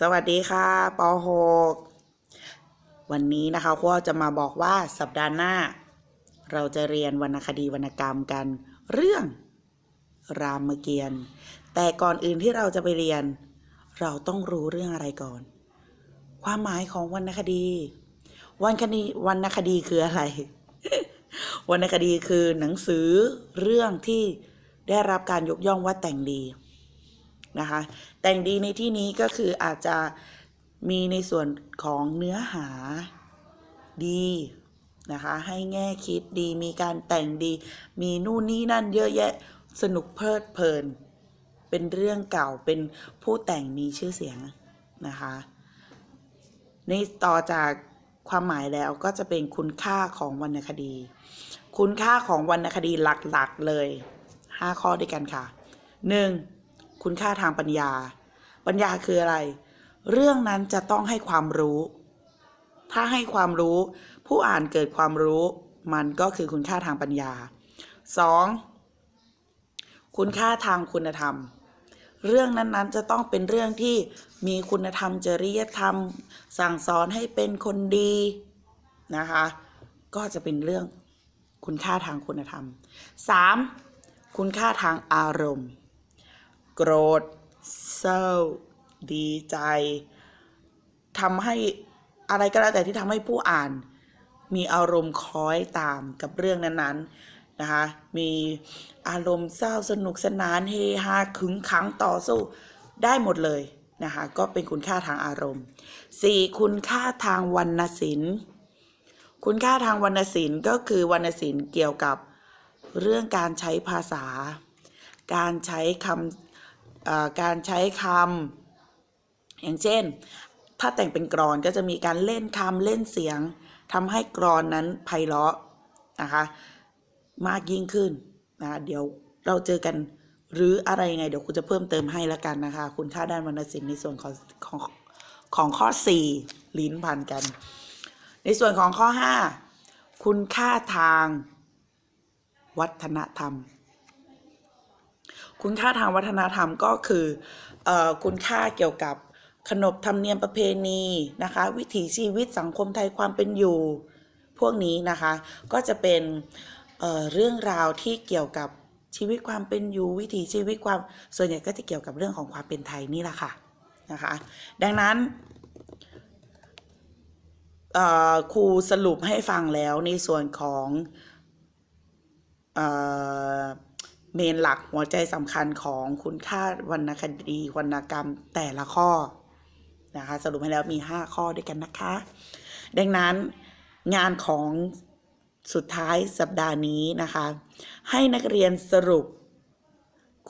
สวัสดีค่ะป .6 วันนี้นะคะครูจะมาบอกว่าสัปดาห์หน้า เราจะเรียนวรรณคดีวรรณกรรมกัน เรื่องรามเกียรติ์แต่ก่อนอื่นที่เราจะไปเรียน เราต้องรู้เรื่องอะไรก่อน ความหมายของวรรณคดี วรรณคดีวรรณคดีคืออะไร วรรณคดีคือหนังสือเรื่องที่ได้รับการยกย่องว่าแต่งดี นะคะ แต่งดีในที่นี้ก็คืออาจจะมีในส่วนของเนื้อหาดีนะคะ ให้แง่คิดดีมีการแต่งดี มีนู่นนี่นั่นเยอะแยะสนุกเพลิดเพลิน เป็นเรื่องเก่าเป็นผู้แต่งมีชื่อเสียงนะคะในต่อจากความหมายแล้วก็จะเป็นคุณค่าของวรรณคดี คุณค่าของวรรณคดีหลักๆเลย 5 ข้อด้วยกันค่ะ 1. คุณค่าทางปัญญา ปัญญาคืออะไร เรื่องนั้นจะต้องให้ความรู้ ถ้าให้ความรู้ ผู้อ่านเกิดความรู้ มันก็คือคุณค่าทางปัญญา 2. คุณค่าทางคุณธรรม เรื่องนั้นๆ จะต้องเป็นเรื่องที่มีคุณธรรมจริยธรรม สั่งสอนให้เป็นคนดีนะคะ ก็จะเป็นเรื่องคุณค่าทางคุณธรรม 3. คุณค่าทางอารมณ์ รธ เศร้า ดีใจทำให้อะไรก็แล้วแต่ที่ทำให้ผู้อ่าน มีอารมณ์คล้อยตามกับเรื่องนั้นๆนะคะมีอารมณ์เศร้าสนุกสนานเฮฮาขึงขังต่อสู้ได้หมดเลยนะคะก็เป็นคุณค่าทางอารมณ์ 4. คุณค่าทางวรรณศิลป์ คุณค่าทางวรรณศิลป์ก็คือวรรณศิลป์เกี่ยวกับเรื่องการใช้ภาษา การใช้คำ การใช้คำอย่างเช่น ถ้าแต่งเป็นกรอนก็จะมีการเล่นคำเล่นเสียงทำให้กรอนนั้นไพเราะนะคะมากยิ่งขึ้นนะเดี๋ยวเราเจอกันหรืออะไรยังไง เดี๋ยวคุณจะเพิ่มเติมให้ล้วกันนะคะ คุณค่าด้านวรรณศิลป์ในส่วนของของของข้อ 4 ลิ้นพันกัน ในส่วนของข้อ 5 คุณค่าทางวัฒนธรรม คุณค่าทางวัฒนธรรมก็คือออคุณค่าเกี่ยวกับขนบธรรมเนียมประเพณีนะคะ วิถีชีวิตสังคมไทยความเป็นอยู่ พวกนี้นะคะ ก็จะเป็นเเรื่องราวที่เกี่ยวกับชีวิตความเป็นอยู่วิถีชีวิตความส่วนใหญ่ก็จะเกี่ยวกับเรื่องของความเป็นไทยนี่แหละค่ะนะคะ ดังนั้นครูสรุปให้ฟังแล้วในส่วนของอ เมนหลักหัวใจสำคัญของคุณค่าวรรณคดีวรรณกรรมแต่ละข้อนะคะสรุปให้แล้วมี 5 ข้อด้วยกันนะคะ ดังนั้นงานของสุดท้ายสัปดาห์นี้นะคะ ให้นักเรียนสรุป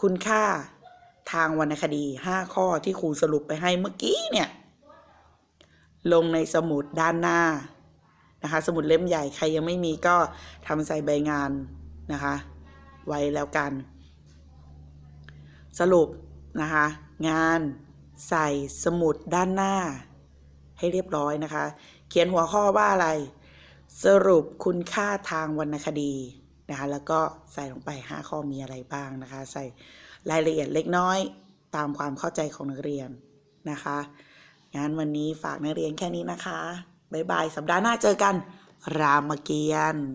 คุณค่าทางวรรณคดี 5 ข้อที่ครูสรุปไปให้เมื่อกี้เนี่ย ลงในสมุดด้านหน้านะคะ สมุดเล่มใหญ่ใครยังไม่มีก็ทำใส่ใบงานนะคะ ไว้แล้วกัน สรุปนะคะ งานใส่สมุดด้านหน้า ให้เรียบร้อยนะคะ เขียนหัวข้อว่าอะไร สรุปคุณค่าทางวรรณคดีนะคะแล้วก็ใส่ลงไป 5 ข้อมีอะไรบ้างนะคะ ใส่รายละเอียดเล็กน้อยตามความเข้าใจของนักเรียนนะคะงานวันนี้ฝากนักเรียนแค่นี้นะคะ บ๊ายบาย สัปดาห์หน้าเจอกัน รามเกียรติ์